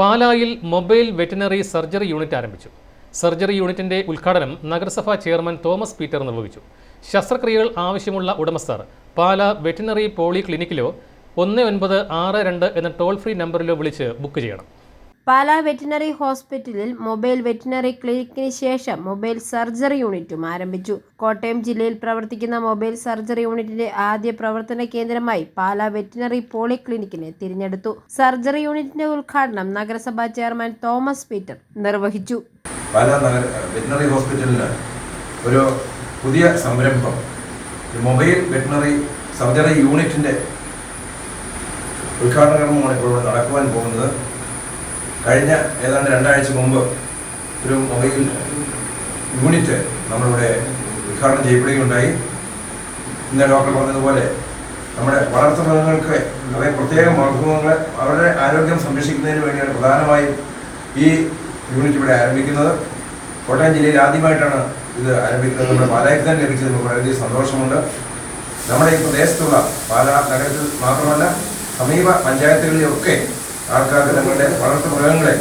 പാലായിൽ mobile veterinary surgery unit ആരംഭിച്ചു. Surgery യൂണിറ്റിന്റെ ഉദ്ഘാടനം നഗരസഭാ ചെയർമാൻ തോമസ് പീറ്റർ നിർവഹിച്ചു. ശസ്ത്രക്രിയകൾ ആവശ്യമുള്ള ഉടമസ്ഥർ പാല വെറ്റിനറി പോളി ക്ലിനിക്കിലോ ഒന്ന് ഒൻപത് ആറ് രണ്ട് എന്ന ടോൾ ഫ്രീ നമ്പറിലോ വിളിച്ച് ബുക്ക് ചെയ്യണം. പാലാ വെറ്റിനറി ഹോസ്പിറ്റലിൽ മൊബൈൽ വെറ്റിനറി ക്ലിനിക്കിന് ശേഷം മൊബൈൽ സർജറി യൂണിറ്റും ആരംഭിച്ചു. കോട്ടയം ജില്ലയിൽ പ്രവർത്തിക്കുന്ന മൊബൈൽ സർജറി യൂണിറ്റിന്റെ ആദ്യ പ്രവർത്തന കേന്ദ്രമായി പാലാ വെറ്റിനറി പോളിക്ലിനിക്കിനെ തിരഞ്ഞെടുത്തു. സർജറി യൂണിറ്റിന്റെ ഉദ്ഘാടനം നഗരസഭാ ചെയർമാൻ തോമസ് പീറ്റർ നിർവഹിച്ചു. നഗര വെറ്റിനറി ഹോസ്പിറ്റലിന് ഒരു പുതിയ സംരംഭം. മൊബൈൽ വെറ്റിനറി സർജറി യൂണിറ്റിന്റെ ഉദ്ഘാടന കർമ്മമാണ് ഇപ്പോൾ നടക്കുവാൻ പോകുന്നത്. കഴിഞ്ഞ ഏതാണ്ട് രണ്ടാഴ്ച മുമ്പ് ഒരു മൊബൈൽ യൂണിറ്റ് നമ്മളിവിടെ ഉദ്ഘാടനം ചെയ്യപ്പെടുകയുണ്ടായി. ഇന്ന് ഡോക്ടർ പറഞ്ഞതുപോലെ നമ്മുടെ വളർത്തു മൃഗങ്ങൾക്ക് അവയെ പ്രത്യേക വളർത്തുമൃഗങ്ങളെ അവരുടെ ആരോഗ്യം സംരക്ഷിക്കുന്നതിന് വേണ്ടിയാണ് പ്രധാനമായും ഈ യൂണിറ്റ് ഇവിടെ ആരംഭിക്കുന്നത്. കോട്ടയം ജില്ലയിൽ ആദ്യമായിട്ടാണ് ഇത് ആരംഭിക്കുന്നത്. നമ്മുടെ പാലായ്ക്ക് തന്നെ ലഭിച്ചത് വളരെയധികം സന്തോഷമുണ്ട്. നമ്മുടെ ഈ പ്രദേശത്തുള്ള പാലാ നഗരത്തിൽ മാത്രമല്ല സമീപ പഞ്ചായത്തുകളിലൊക്കെ ആൾക്കാർക്ക് വളർത്തു മൃഗങ്ങളെ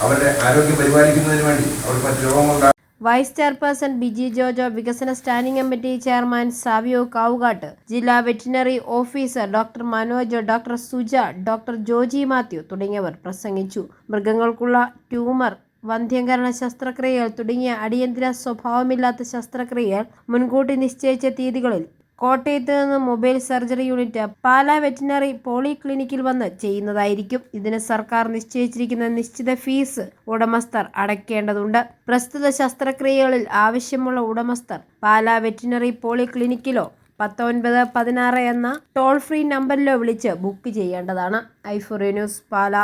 അവരുടെ ആരോഗ്യം പരിപാലിക്കുന്നതിന് വേണ്ടി അവർക്ക് മറ്റു വൈസ് ചെയർപേഴ്സൺ ബിജി ജോജോ വികസന standing committee chairman Savio Kavukattu ജില്ലാ veterinary officer doctor Manoj doctor Suja doctor Joji Mathew തുടങ്ങിയവർ പ്രസംഗിച്ചു. മൃഗങ്ങൾക്കുള്ള ട്യൂമർ വന്ധ്യംകരണ ശസ്ത്രക്രിയകൾ തുടങ്ങിയ അടിയന്തര സ്വഭാവമില്ലാത്ത ശസ്ത്രക്രിയകൾ മുൻകൂട്ടി നിശ്ചയിച്ച തീയതികളിൽ കോട്ടയത്ത് നിന്ന് mobile surgery unit Pala veterinary poly ക്ലിനിക്കിൽ വന്ന് ചെയ്യുന്നതായിരിക്കും. ഇതിന് സർക്കാർ നിശ്ചയിച്ചിരിക്കുന്ന നിശ്ചിത ഫീസ് ഉടമസ്ഥർ അടയ്ക്കേണ്ടതുണ്ട്. പ്രസ്തുത ശസ്ത്രക്രിയകളിൽ ആവശ്യമുള്ള ഉടമസ്ഥർ പാല വെറ്റിനറി പോളി ക്ലിനിക്കിലോ പത്തൊൻപത് പതിനാറ് എന്ന ടോൾ ഫ്രീ നമ്പറിലോ വിളിച്ച് ബുക്ക് ചെയ്യേണ്ടതാണ്. ഐഫോറി ന്യൂസ് പാല.